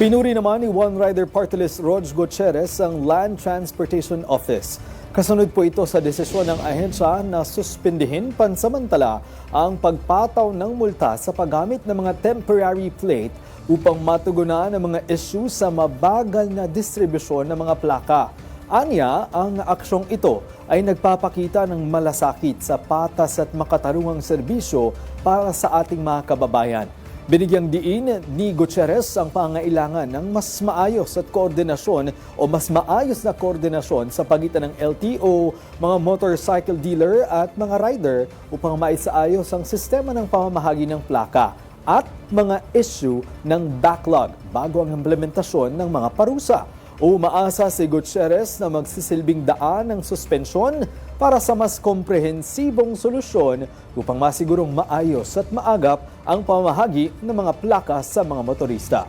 Pinuri naman ni One Rider Party List Rog Gutierrez ang Land Transportation Office. Kasunod po ito sa desisyon ng ahensya na suspindihin pansamantala ang pagpataw ng multa sa paggamit ng mga temporary plate upang matugunan ang mga issue sa mabagal na distribusyon ng mga plaka. Anya, ang aksyong ito ay nagpapakita ng malasakit sa patas at makatarungang serbisyo para sa ating mga kababayan. Binigyang diin ni Gutierrez ang pangailangan ng mas maayos at koordinasyon o mas maayos na koordinasyon sa pagitan ng LTO, mga motorcycle dealer at mga rider upang maisaayos ang sistema ng pamamahagi ng plaka at mga issue ng backlog bago ang implementasyon ng mga parusa. Umaasa si Gutierrez na magsisilbing daan ng suspensyon para sa mas komprehensibong solusyon upang masigurong maayos at maagap ang pamahagi ng mga plaka sa mga motorista.